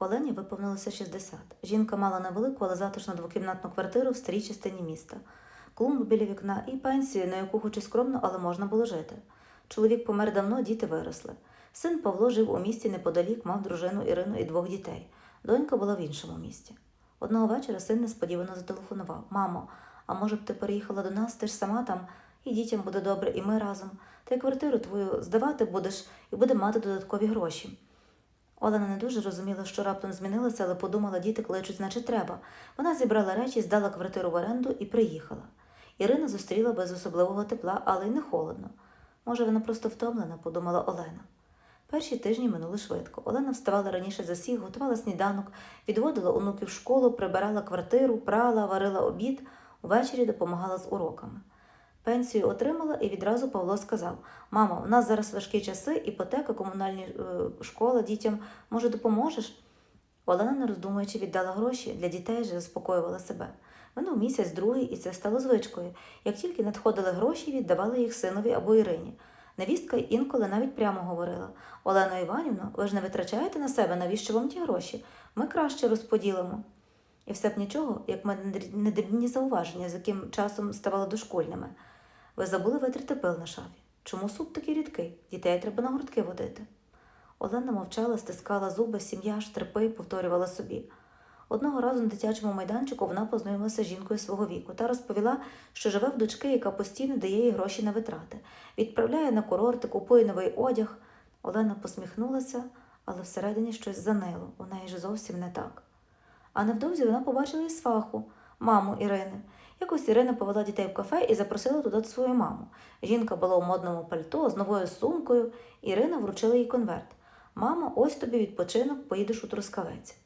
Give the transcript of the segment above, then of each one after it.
Олені виповнилося 60. Жінка мала невелику, але затишну двокімнатну квартиру в старій частині міста, клумбу біля вікна і пенсію, на яку хоч і скромно, але можна було жити. Чоловік помер давно, діти виросли. Син Павло жив у місті неподалік, мав дружину Ірину і двох дітей. Донька була в іншому місті. Одного вечора син несподівано зателефонував: Мамо, а може б ти переїхала до нас, ти ж сама там, і дітям буде добре, і ми разом. Та й квартиру твою здавати будеш і будемо мати додаткові гроші. Олена не дуже розуміла, що раптом змінилося, але подумала, діти кличуть, значить треба. Вона зібрала речі, здала квартиру в оренду і приїхала. Ірина зустріла без особливого тепла, але й не холодно. Може, вона просто втомлена, подумала Олена. Перші тижні минули швидко. Олена вставала раніше за всіх, готувала сніданок, відводила онуків в школу, прибирала квартиру, прала, варила обід, увечері допомагала з уроками. Пенсію отримала і відразу Павло сказав: Мамо, у нас зараз важкі часи, іпотека, комунальні е, школа дітям. Може, допоможеш? Олена, не роздумуючи, віддала гроші для дітей же заспокоювала себе. Минув місяць, другий, і це стало звичкою. Як тільки надходили гроші, віддавали їх синові або Ірині. Невістка інколи навіть прямо говорила: Олено Іванівно, ви ж не витрачаєте на себе, навіщо вам ті гроші? Ми краще розподілимо. І все б нічого, як мене недрібні зауваження, з яким часом ставали дошкольними. Ви забули витрати пил на шафі. Чому суп такий рідкий? Дітей треба на гуртки водити. Олена мовчала, стискала зуби, сім'я ж терпи, повторювала собі. Одного разу на дитячому майданчику вона познайомилася з жінкою свого віку та розповіла, що живе в дочки, яка постійно дає їй гроші на витрати, відправляє на курорти, купує новий одяг. Олена посміхнулася, але всередині щось занило, у неї ж зовсім не так. А невдовзі вона побачила і сваху, маму Ірини. Якось Ірина повела дітей в кафе і запросила туди свою маму. Жінка була у модному пальто з новою сумкою. Ірина вручила їй конверт. Мама, ось тобі відпочинок, поїдеш у Трускавець.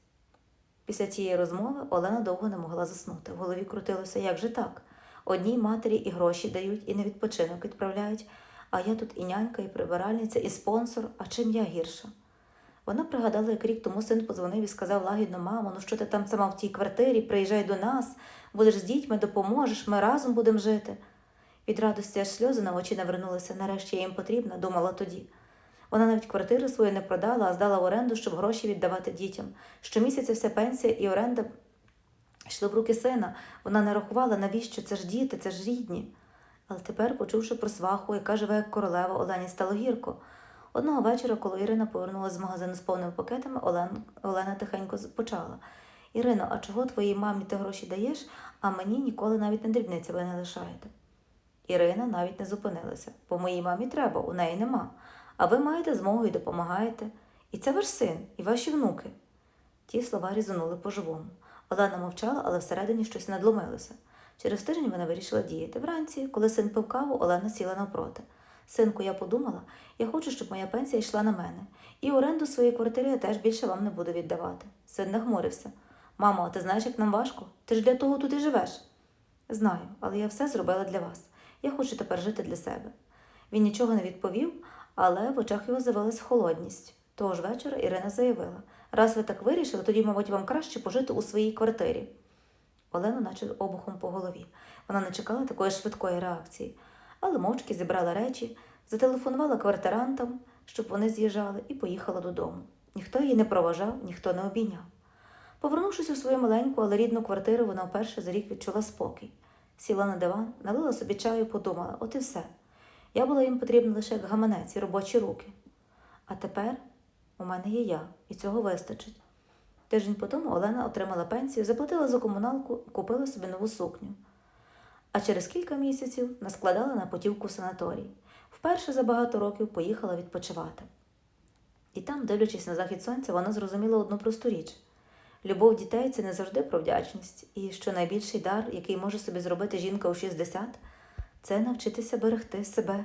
Після цієї розмови Олена довго не могла заснути. В голові крутилося, як же так? Одній матері і гроші дають, і на відпочинок відправляють, а я тут і нянька, і прибиральниця, і спонсор, а чим я гірша? Вона пригадала, як рік тому син подзвонив і сказав лагідно, мамо, ну що ти там сама в тій квартирі, приїжджай до нас, будеш з дітьми, допоможеш, ми разом будемо жити. Від радості аж сльози на очі навернулися, нарешті я їм потрібна, думала тоді. Вона навіть квартири свої не продала, а здала в оренду, щоб гроші віддавати дітям. Щомісяця вся пенсія і оренда йшли в руки сина. Вона не рахувала, навіщо це ж діти, це ж рідні. Але тепер, почувши про сваху, яка живе як королева, Олені стало гірко. Одного вечора, коли Ірина повернулася з магазину з повними пакетами, Олен, Олена тихенько почала. Ірино, а чого твоїй мамі ти гроші даєш, а мені ніколи навіть на дрібниці ви не лишаєте? Ірина навіть не зупинилася, бо моїй мамі треба, у неї нема. А ви маєте змогу і допомагаєте. І це ваш син, і ваші внуки. Ті слова різонули по-живому. Олена мовчала, але всередині щось надломилося. Через тиждень вона вирішила діяти. Вранці, коли син пив каву, Олена сіла навпроти. Синку, я подумала, я хочу, щоб моя пенсія йшла на мене. І оренду своєї квартири я теж більше вам не буду віддавати. Син нахмурився. Мамо, ти знаєш, як нам важко? Ти ж для того тут і живеш. Знаю, але я все зробила для вас. Я хочу тепер жити для себе. Він нічого не відповів, але в очах його з'явилась холодність. Того ж вечора Ірина заявила: раз ви так вирішили, тоді, мабуть, вам краще пожити у своїй квартирі. Олену наче обухом по голові. Вона не чекала такої швидкої реакції, але мовчки зібрала речі, зателефонувала квартирантам, щоб вони з'їжджали, і поїхала додому. Ніхто її не проважав, ніхто не обійняв. Повернувшись у свою маленьку, але рідну квартиру, вона вперше за рік відчула спокій. Сіла на диван, налила собі чаю і подумала: от і все. Я була їм потрібна лише як гаманець і робочі руки. А тепер у мене є я, і цього вистачить. Тиждень по тому Олена отримала пенсію, заплатила за комуналку і купила собі нову сукню. А через кілька місяців наскладала на потівку в санаторій. Вперше за багато років поїхала відпочивати. І там, дивлячись на захід сонця, вона зрозуміла одну просту річ. Любов дітей це не завжди про вдячність, і що найбільший дар, який може собі зробити жінка у 60, це навчитися берегти себе